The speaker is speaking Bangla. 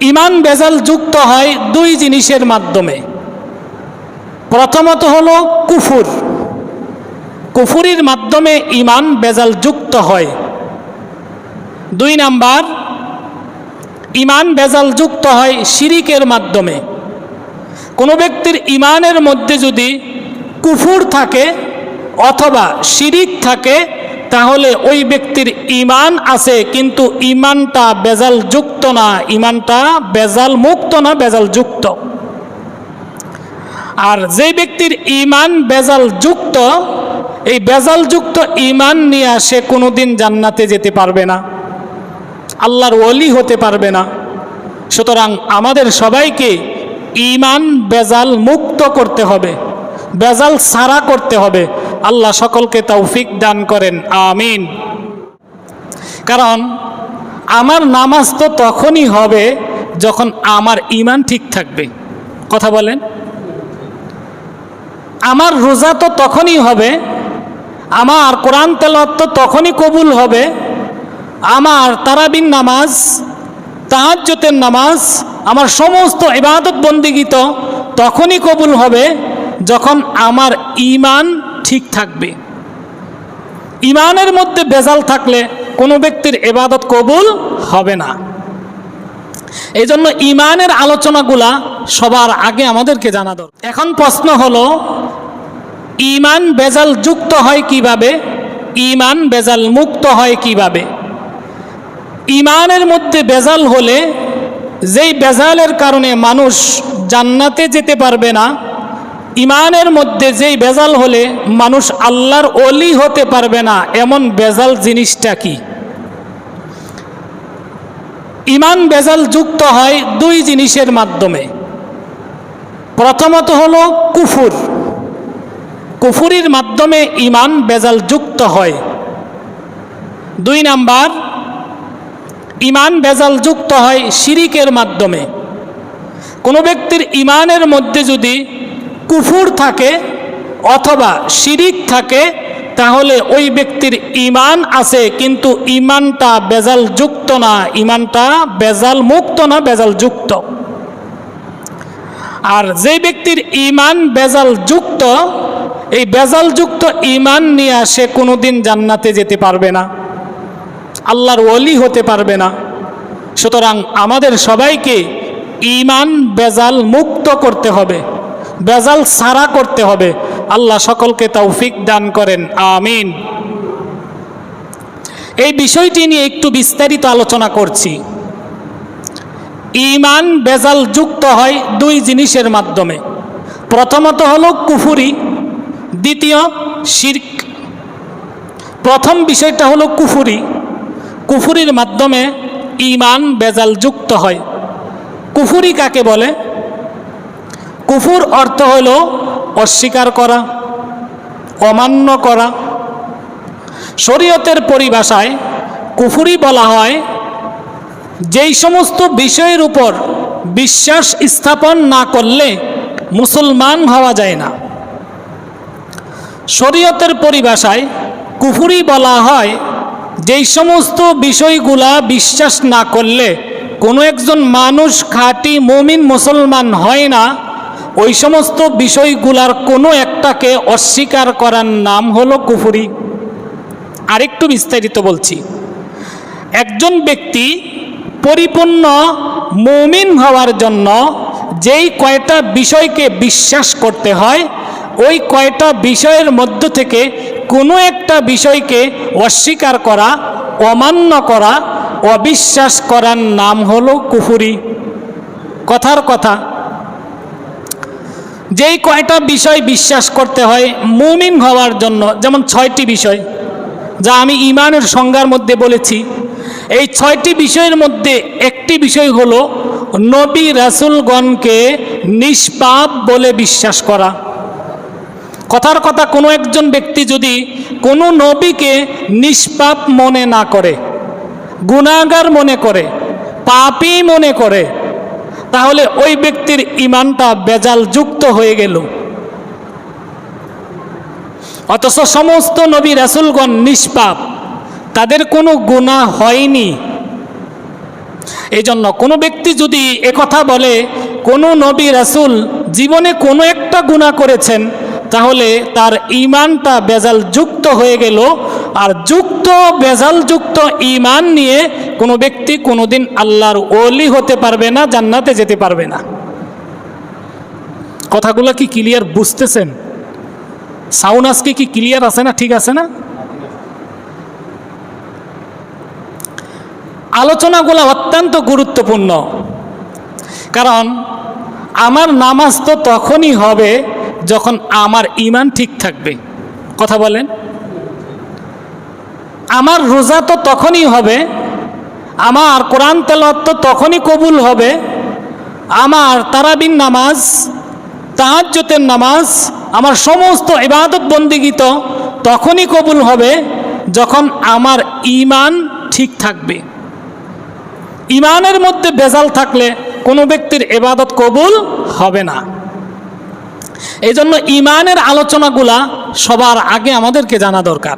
ইমান বেজাল যুক্ত হয় দুই জিনিসের মাধ্যমে। প্রথমত হলো কুফুর। কুফুরির মাধ্যমে ইমান বেজাল যুক্ত হয়। দুই নাম্বার, ইমান বেজাল যুক্ত হয় শিরিকের মাধ্যমে। কোনো ব্যক্তির ইমানের মধ্যে যদি কুফুর থাকে অথবা শিরিক থাকে তাহলে ওই ব্যক্তির ইমান আছে, কিন্তু ইমানটা বেজাল যুক্ত না। ইমানটা বেজাল মুক্ত না বেজাল যুক্ত আর যে ব্যক্তির ইমান বেজাল যুক্ত এই বেজাল যুক্ত ইমান নিয়ে সে কোনোদিন জান্নাতে যেতে পারবে না। আল্লাহর ওলি হতে পারবে না। সুতরাং আমাদের সবাইকে ইমান বেজাল মুক্ত করতে হবে। বেজাল সারা করতে হবে। আল্লাহ সকলকে তৌফিক দান করেন। আমিন। কারণ, আমার নামাজ তো তখনই হবে যখন আমার ইমান ঠিক থাকবে। কথা বলেন। আমার রোজা তো তখনই হবে, আমার কোরআন তেলত তো তখনই কবুল হবে, আমার তারাবিন নামাজ তাহাজ্যতের নামাজ, আমার সমস্ত ইবাদত বন্দিগি তো তখনই কবুল হবে যখন আমার ইমান ঠিক থাকবে। ইমানের মধ্যে বেজাল থাকলে কোনো ব্যক্তির এবাদত কবুল হবে না। এই জন্য ইমানের আলোচনাগুলা সবার আগে আমাদেরকে জানা দরকার। এখন প্রশ্ন হলো, ইমান বেজাল যুক্ত হয় কীভাবে? ইমান বেজাল মুক্ত হয় কীভাবে? ইমানের মধ্যে বেজাল হলে যেই বেজালের কারণে মানুষ জান্নাতে যেতে পারবে না ইমানের মধ্যে যেই বেজাল হলে মানুষ আল্লাহর অলি হতে পারবে না, এমন বেজাল জিনিসটা কি? ইমান বেজাল যুক্ত হয় দুই জিনিসের মাধ্যমে। প্রথমত হল কুফুর। কুফুরির মাধ্যমে ইমান বেজাল যুক্ত হয়। দুই নাম্বার, ইমান বেজাল যুক্ত হয় শিরিকের মাধ্যমে। কোনো ব্যক্তির ইমানের মধ্যে যদি কুফুর থাকে অথবা শিরিক থাকে, তাহলে ওই ব্যক্তির ইমান আছে, কিন্তু ইমানটা বেজাল যুক্ত না। ইমানটা বেজাল মুক্ত না বেজাল যুক্ত আর যে ব্যক্তির ইমান বেজাল যুক্ত এই বেজাল যুক্ত ইমান নিয়ে সে কোনোদিন জান্নাতে যেতে পারবে না। আল্লাহর ওলি হতে পারবে না। সুতরাং আমাদের সবাইকে ইমান বেজাল মুক্ত করতে হবে। বেজাল সারা করতে হবে। আল্লাহ সকলকে তৌফিক দান করেন। আমিন। এই বিষয়টি নিয়ে একটু বিস্তারিত আলোচনা করছি। ইমান বেজাল যুক্ত হয় দুই জিনিসের মাধ্যমে। প্রথমত হল কুফুরি, দ্বিতীয় শির্ক। প্রথম বিষয়টা হলো কুফুরি। কুফুরির মাধ্যমে ইমান বেজাল যুক্ত হয়। কুফুরি কাকে বলে? কুফুর অর্থ হল অস্বীকার করা, অমান্য করা। শরীয়তের পরিভাষায় কুফুরি বলা হয়, যেই সমস্ত বিষয়ের উপর বিশ্বাস স্থাপন না করলে মুসলমান হওয়া যায় না। শরীয়তের পরিভাষায় কুফুরি বলা হয়, যেই সমস্ত বিষয়গুলা বিশ্বাস না করলে কোনো একজন মানুষ খাঁটি মমিন মুসলমান হয় না ওই সমস্ত বিষয়গুলার কোনো একটাকে অস্বীকার করার নাম হলো কুফুরি। আরেকটু বিস্তারিত বলছি। একজন ব্যক্তি পরিপূর্ণ মৌমিন হওয়ার জন্য যেই কয়টা বিষয়কে বিশ্বাস করতে হয়, ওই কয়টা বিষয়ের মধ্য থেকে কোনো একটা বিষয়কে অস্বীকার করা, অমান্য করা, অবিশ্বাস করার নাম হলো কুফুরি। কথার কথা যেই কয়টা বিষয় বিশ্বাস করতে হয় মুমিন হওয়ার জন্য, যেমন ছয়টি বিষয় যা আমি ইমানের সংজ্ঞার মধ্যে বলেছি, এই ছয়টি বিষয়ের মধ্যে একটি বিষয় হলো নবী রাসুলগণকে নিষ্পাপ বলে বিশ্বাস করা। কথার কথা কোনো একজন ব্যক্তি যদি কোনো নবীকে নিষ্পাপ মনে না করে গুণাগার মনে করে পাপই মনে করে তাহলে ওই ব্যক্তির ইমানটা বেজাল যুক্ত হয়ে গেল। অথচ সমস্ত নবী রাসুলগণ নিষ্পাপ। তাদের কোনো গুণা হয়নি। এই জন্য কোনো ব্যক্তি যদি একথা বলে, কোনো নবী রাসুল জীবনে কোনো একটা গুণা করেছেন, তাহলে তার ইমানটা বেজাল যুক্ত হয়ে গেল। আর যুক্ত, বেজাল যুক্ত ইমান নিয়ে কোনো ব্যক্তি কোনোদিন আল্লাহর ওলি হতে পারবে না, জান্নাতে যেতে পারবে না। কথাগুলো কি ক্লিয়ার বুঝতেছেন? সাউন্ড আজকে কি ক্লিয়ার আছে না ঠিক আছে না? আলোচনাগুলো অত্যন্ত গুরুত্বপূর্ণ। কারণ আমার নামাজ তো তখনই হবে যখন আমার ইমান ঠিক থাকবে। কথা বলেন। আমার রোজা তো তখনই হবে আমার কোরআন তেলাওয়াত তো তখনই কবুল হবে, আমার তারাবিন নামাজ তাহাজ্জতের নামাজ, আমার সমস্ত ইবাদত বন্দিগি তো তখনই কবুল হবে যখন আমার ইমান ঠিক থাকবে। ইমানের মধ্যে বেজাল থাকলে কোনো ব্যক্তির এবাদত কবুল হবে না। এই জন্য ইমানের আলোচনাগুলা সবার আগে আমাদেরকে জানা দরকার।